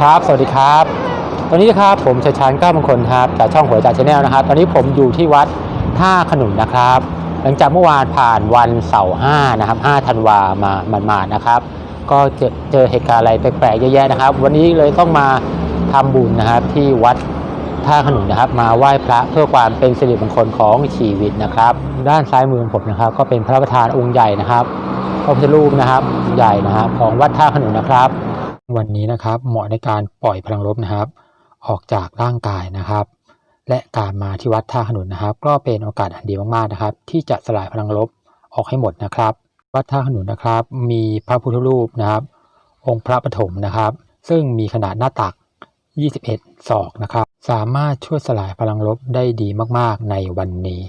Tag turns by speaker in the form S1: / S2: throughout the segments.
S1: ครับ สวัสดีครับ ตอนนี้นะครับผมชัยชาญก้าวมงคลครับจากช่องหัวใจชาแนลนะครับ ตอนนี้ผมอยู่ที่วัดท่าขนุนนะครับ หลังจากเมื่อวานผ่านวันเสาร์ห้านะครับ5ธันวามาหมาดๆนะครับ ก็เจอเจอเหตุการณ์อะไรแปลกๆเยอะแยะนะครับ วันนี้เลยต้องมาทำบุญนะครับที่วัดท่าขนุนนะครับ มาไหว้พระเพื่อความเป็นสิริมงคลของชีวิตนะครับ ด้านซ้ายมือของผมนะครับ ก็เป็นพระประธานองค์ใหญ่นะครับพระพุทธรูปนะครับใหญ่นะครับ ของวัดท่าขนุนนะครับ วันนี้นะครับเหมาะในการปล่อยพลังลบนะครับ ออกจากร่างกายนะครับ และการมาที่วัดท่าขนุนนะครับ ก็เป็นโอกาสอันดีมากๆนะครับ ที่จะสลายพลังลบออกให้หมดนะครับ วัดท่าขนุนนะครับ มีพระพุทธรูปนะครับ องค์พระปฐมนะครับ ซึ่งมีขนาดหน้าตัก 21 ศอกนะครับ สามารถช่วยสลายพลังลบได้ดีมากๆในวันนี้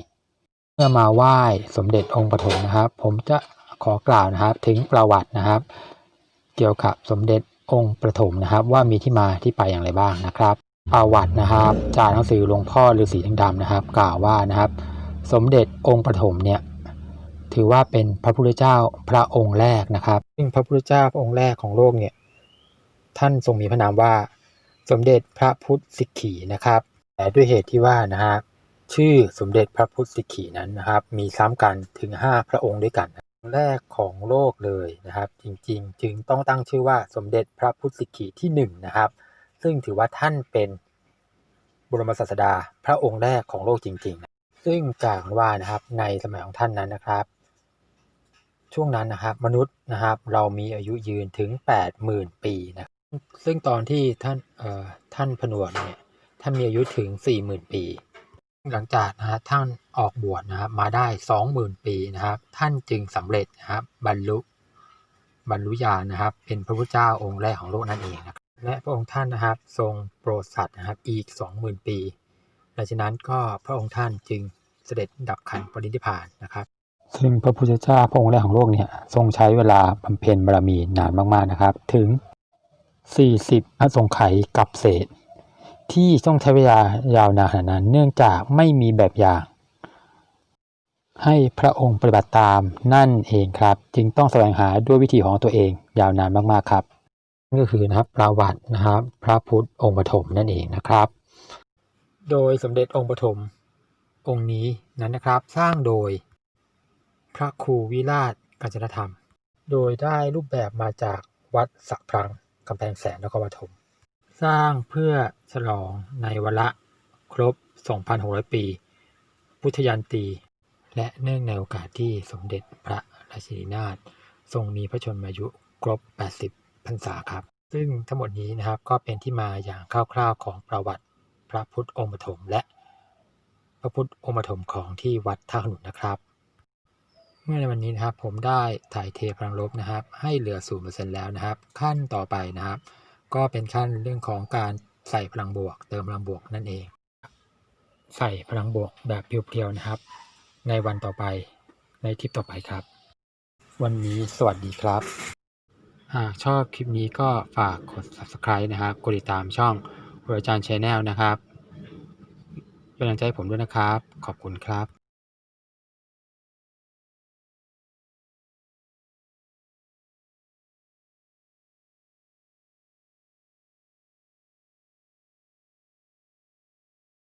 S1: เมื่อมาไหว้สมเด็จองค์ปฐมนะครับ ผมจะขอกล่าวนะครับถึงประวัตินะครับ เกี่ยวกับสมเด็จ องค์ประถมนะครับ ว่ามีที่มาที่ไปอย่างไรบ้างนะครับประวัตินะครับ จากหนังสือหลวงพ่อฤาษีทั้งดำนะครับ กล่าวว่านะครับ สมเด็จองค์ประถมเนี่ยถือว่าเป็นพระพุทธเจ้าพระองค์แรกนะครับซึ่งพระพุทธเจ้าพระองค์แรกของโลกเนี่ยท่านทรงมีพระนามว่า สมเด็จพระพุทธสิกขีนะครับ แต่ด้วยเหตุที่ว่านะฮะชื่อสมเด็จพระพุทธสิกขีนั้นนะครับ มีซ้ำกันถึง 5 พระองค์ด้วยกัน แรกของโลกเลยนะครับ จริงๆ จึงต้องตั้งชื่อว่าสมเด็จพระพุทธสิกขีที่ 1 นะครับ ซึ่งถือว่าท่านเป็นบรมศาสดาพระองค์แรกของโลกจริงๆนะซึ่งกล่าวว่านะครับในสมัยของท่านนั้นนะครับ ช่วงนั้นนะครับมนุษย์นะครับเรามีอายุยืนถึง 80,000 ปีนะซึ่งตอนที่ท่านท่านผนวดเนี่ยท่านมีอายุถึง 40,000 ปี หลังจากนะฮะท่านออกบวชนะครับมาได้20,000ปีนะครับ ท่านจึงสำเร็จนะครับบรรลุบรรลุญาณนะครับ เป็นพระพุทธเจ้าองค์แรกของโลกนั่นเองนะครับและพระองค์ท่านนะครับทรงโปรดสัตว์นะครับอีก20,000ปีหลังนั้นก็พระองค์ท่านจึงเสด็จดับขันปรินิพพานนะครับ ซึ่งพระพุทธเจ้าพระองค์แรกของโลกเนี่ยทรงใช้เวลาบำเพ็ญบารมีนานมากๆนะครับ ถึง 40พระทรงไขกับเศษ ที่ต้องใช้เวลายาวนานขนาดนั้น เนื่องจากไม่มีแบบอย่าง ให้พระองค์ปฏิบัติตามนั่นเองครับ จึงต้องแสวงหาด้วยวิธีของตัวเองยาวนานมากๆครับนั่นก็คือนะครับประวัตินะครับ พระพุทธองค์ปฐมนั่นเองนะครับ โดยสมเด็จองค์ปฐมองค์นี้นั้นนะครับ สร้างโดยพระครูวิราชกัญจนธรรม โดยได้รูปแบบมาจากวัดสักพลังกำแพงแสนนครปฐม สร้างเพื่อฉลองในวาระครบ 2,600 ปี พุทธยันตี และเนื่องในโอกาสที่สมเด็จพระราชินีนาถทรงมีพระชนมายุครบ 80 พรรษาครับ ซึ่งทั้งหมดนี้นะครับก็เป็นที่มาอย่างคร่าวๆของประวัติพระพุทธองค์ปฐมและพระพุทธองค์ปฐมของที่วัดท่าขนุนนะครับ เมื่อในวันนี้นะครับผมได้ถ่ายเทพลังลบนะครับ ให้เหลือ0%แล้วนะครับ ขั้นต่อไปนะครับ ก็เป็นขั้นเรื่องของการใส่พลังบวก เติมพลังบวกนั่นเอง ใส่พลังบวกแบบเพียวๆนะครับ ในวันต่อไปในคลิปต่อไปครับ วันนี้สวัสดีครับ หากชอบคลิปนี้ก็ฝากกด subscribe นะครับ กดติดตามช่องหัวอาจารย์ชาแนลนะครับเป็นกำลังใจผมด้วยนะครับ ขอบคุณครับ